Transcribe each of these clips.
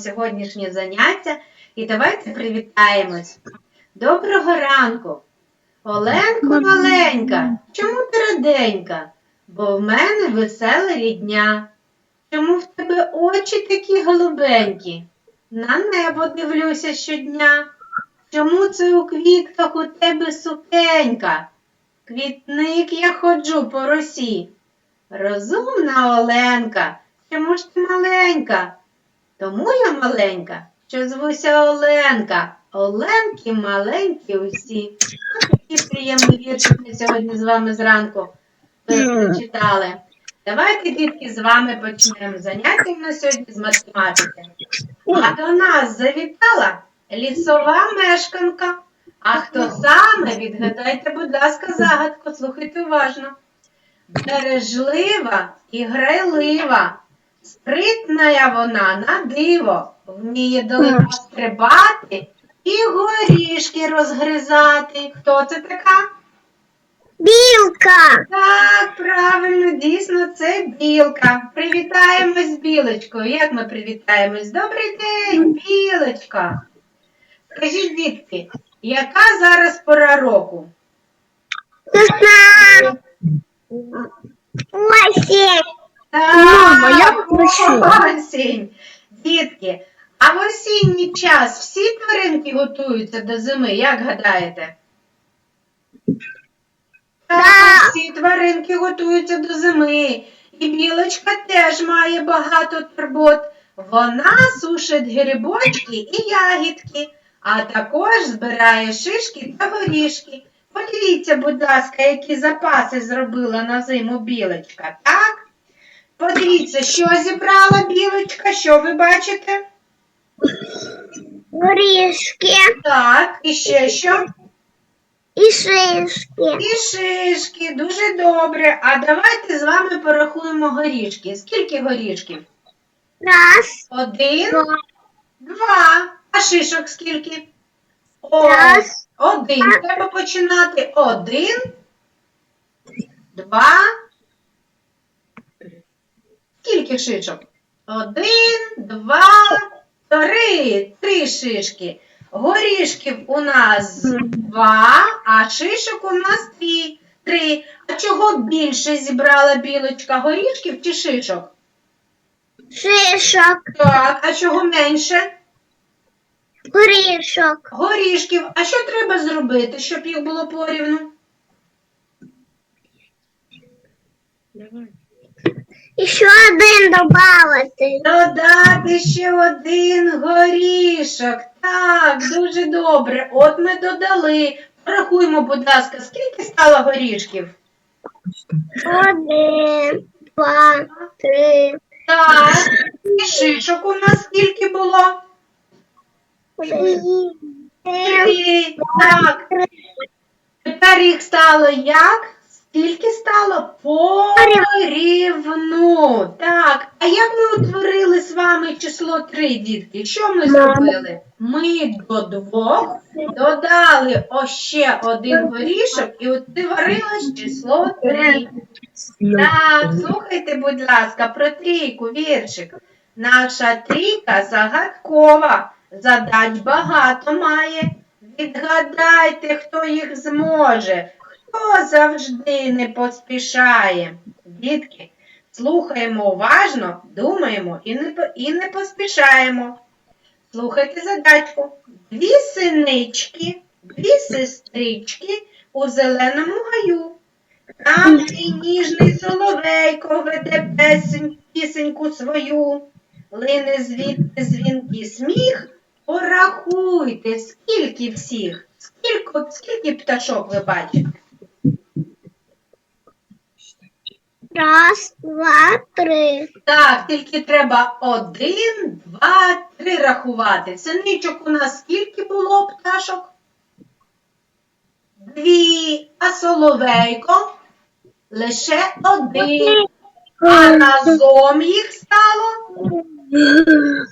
сьогоднішнє заняття і давайте привітаємось. Доброго ранку! Оленко маленька, чому ти раденька? Бо в мене веселе рідня. Чому в тебе очі такі голубенькі? На небо дивлюся щодня. Чому це у квітках у тебе сукенька? Квітник я ходжу по росі. Розумна Оленка, чому ж ти маленька? Тому я маленька, що звуся Оленка. Оленки маленькі усі. Такі приємні віршики сьогодні з вами зранку прочитали. Давайте, дітки, з вами почнемо заняття на сьогодні з математики. А до нас завітала лісова мешканка. А хто саме, відгадайте, будь ласка, загадку, слухайте уважно. Бережлива і грайлива, спритна вона на диво, вміє далеко стрибати і горішки розгризати. Хто це така? Білка. Так, правильно, дійсно, це білка. Привітаємось з білочкою. Як ми привітаємось? Добрий день, білочка. Скажіть, дітки, яка зараз пора року? Весна. Мама, я пишу. осінь. Дітки, а в осінній час всі тваринки готуються до зими, як гадаєте? Так. всі тваринки готуються до зими. І білочка теж має багато турбот. Вона сушить грибочки і ягідки, а також збирає шишки та горішки. Подивіться, будь ласка, які запаси зробила на зиму білочка, так? Подивіться, що зібрала білочка, що ви бачите? Горішки Так, і ще що? і шишки. І шишки, дуже добре. А давайте з вами порахуємо горішки. Скільки горішків? Раз, Один, два, два. А шишок скільки? О, раз, один. Треба починати. Один, два. Скільки шишок? Один, два, три. Три шишки. Горішків у нас два, а шишок у нас три. Три. А чого більше зібрала білочка? Горішків чи шишок? шишок, Так, а чого менше? горішок. Горішків. А що треба зробити, щоб їх було порівну? І ще один додати. Додати ще один горішок. Так, дуже добре. От ми додали. Порахуємо, будь ласка, скільки стало горішків? Один, два, три, Так. І шишок у нас скільки було? Три. Так. Тепер їх стало як? Скільки стало? Порівну. Так. А як ми утворили з вами число 3, дітки? Що ми зробили? Ми до двох додали ось ще один горішок і утворилось число 3. Так, слухайте, будь ласка, про трійку віршик. Наша трійка загадкова, задач багато має. Відгадайте, хто їх зможе, хто завжди не поспішає. Дітки, слухаємо уважно, думаємо і не, і не поспішаємо. Слухайте задачку. Дві синички, дві сестрички у зеленому гаю. Там і ніжний соловейко веде песень, пісеньку свою. Лине звідти дзвінкий сміх. Порахуйте, скільки всіх, скільки, скільки пташок ви бачите? Раз, два, три. Так, тільки треба один, два, три рахувати. Синичок у нас скільки було пташок? Дві, а соловейко лише один. А разом їх стало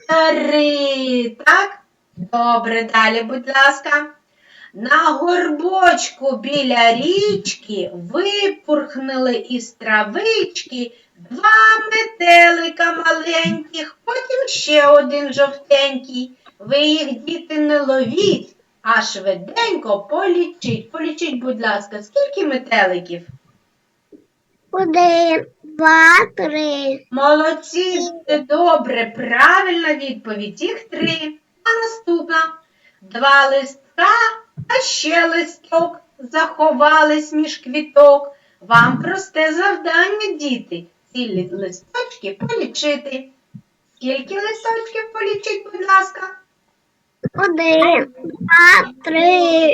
три. Так? Добре, далі, будь ласка. На горбочку біля річки випурхнули із травички два метелика маленьких, потім ще один жовтенький. Ви їх, діти, не ловіть, а швиденько полічіть. Полічіть, будь ласка, скільки метеликів? Один, два, три. Молодці, це добре, правильна відповідь. Їх три. А наступна. Два листка, а ще листок заховались між квіток. Вам просте завдання, діти, ці лі- листочки полічити. Скільки листочків полічіть, будь ласка? Один, два, три.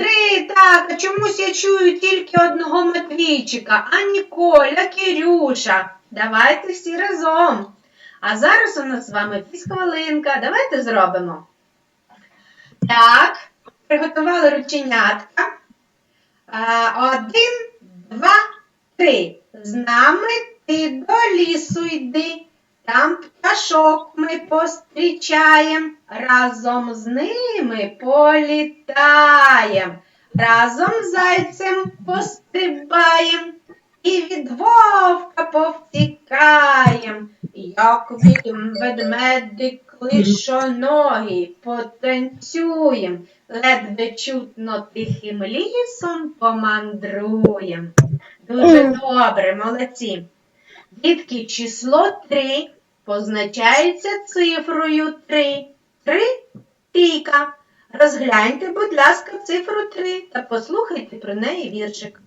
Три, так, а чомусь я чую тільки одного Матвійчика, а Ніколя, Кирюша. Давайте всі разом. А зараз у нас з вами фізхвилинка. Давайте зробимо. Так, приготували рученятка. Один, два, три. З нами ти до лісу йди. Там пташок ми пострічаєм, разом з ними політаєм, разом з зайцем пострибаєм і від вовка повтікаєм, як від ведмедик клишоногий потанцюєм, ледве чутно тихим лісом помандруєм. Дуже добре, молодці. Дітки, число 3 позначається цифрою 3. 3 трійка. Розгляньте, будь ласка, цифру 3 та послухайте про неї віршик.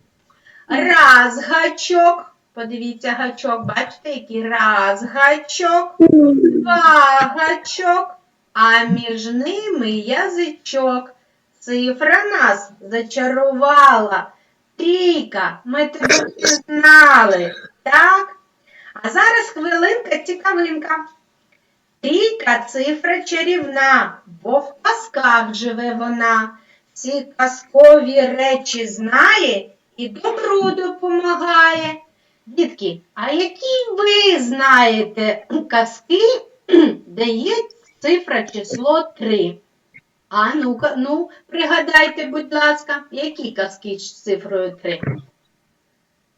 Раз гачок. Подивіться гачок, бачите, який раз гачок, два гачок, а між ними язичок. Цифра нас зачарувала. Трійка, ми тебе знали, так? А зараз хвилинка цікавинка. Трійка цифра чарівна, бо в казках живе вона. Всі казкові речі знає і добру допомагає. Дітки, а які ви знаєте казки, де є цифра число 3? А ну-ка, ну, пригадайте, будь ласка, які казки з цифрою 3?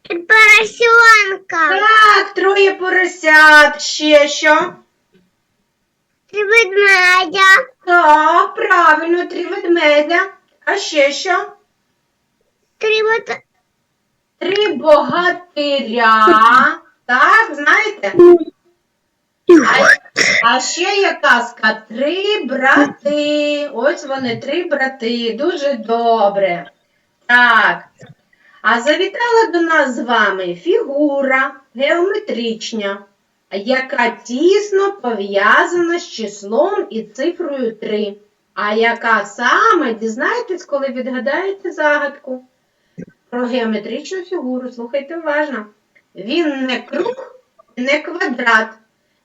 Поросенка. Так, троє поросят, ще що? Три ведмедя. Так, правильно, три ведмедя. А ще що? Три вот... Три богатиря. Так, знаєте? А, а ще є казка три брати. Ось вони, три брати. Дуже добре. Так. А завітала до нас з вами фігура геометрична, яка тісно пов'язана з числом і цифрою 3. А яка саме дізнаєтесь, коли відгадаєте загадку про геометричну фігуру. Слухайте уважно. Він не круг, не квадрат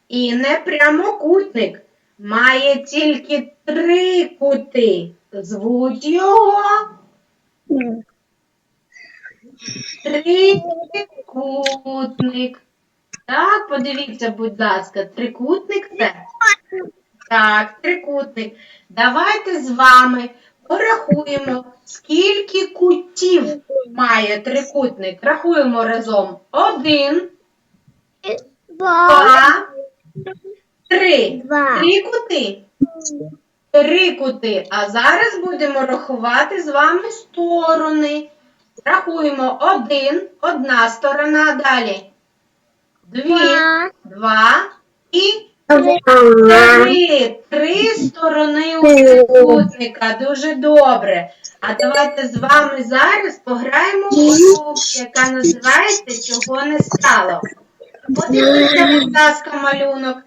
і не прямокутник. Має тільки три кути. Звуть його трикутник. Так, подивіться, будь ласка, трикутник це. Так, трикутник. Давайте з вами порахуємо, скільки кутів має трикутник. Рахуємо разом. Один, Два. три. Три кути. Три кути. А зараз будемо рахувати з вами сторони. Рахуємо один, одна сторона, далі. Дві, Два. Три. три. Сторони у трикутника. Дуже добре. А давайте з вами зараз пограємо в гру, яка називається Чого не стало. Подивіться, будь ласка, малюнок.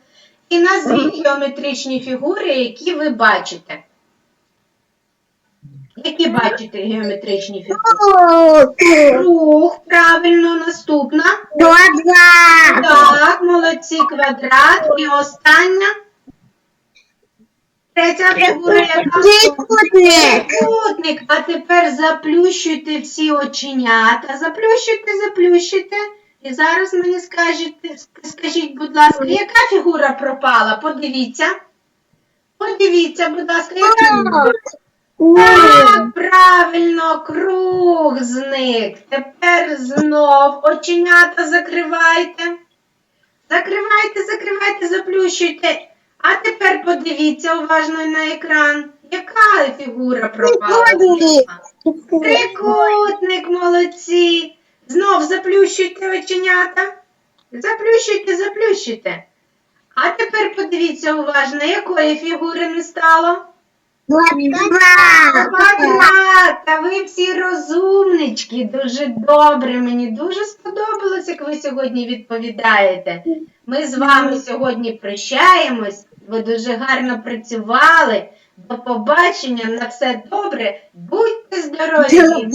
І назвіть геометричні фігури, які ви бачите. Які бачите геометричні фігури? Круг, правильно, наступна. Два. Так, молодці, квадрат. І остання. Третя фігура, яка Трикутник. Трикутник. А тепер заплющуйте всі оченята. Заплющуйте, заплющуйте. І зараз мені скажіть, скажіть, будь ласка, яка фігура пропала? Подивіться. Подивіться, будь ласка, яка Так, правильно, круг зник. Тепер знов оченята закривайте. Закривайте, закривайте, заплющуйте. А тепер подивіться уважно на екран. Яка фігура пропала? Трикутник. Молодці. Знов заплющуйте оченята. Заплющуйте, заплющуйте. А тепер подивіться уважно, якої фігури не стало. Та ви всі розумнички, дуже добре. Мені дуже сподобалось, як ви сьогодні відповідаєте. Ми з вами сьогодні прощаємось. Ви дуже гарно працювали. До побачення, на все добре. Будьте здорові.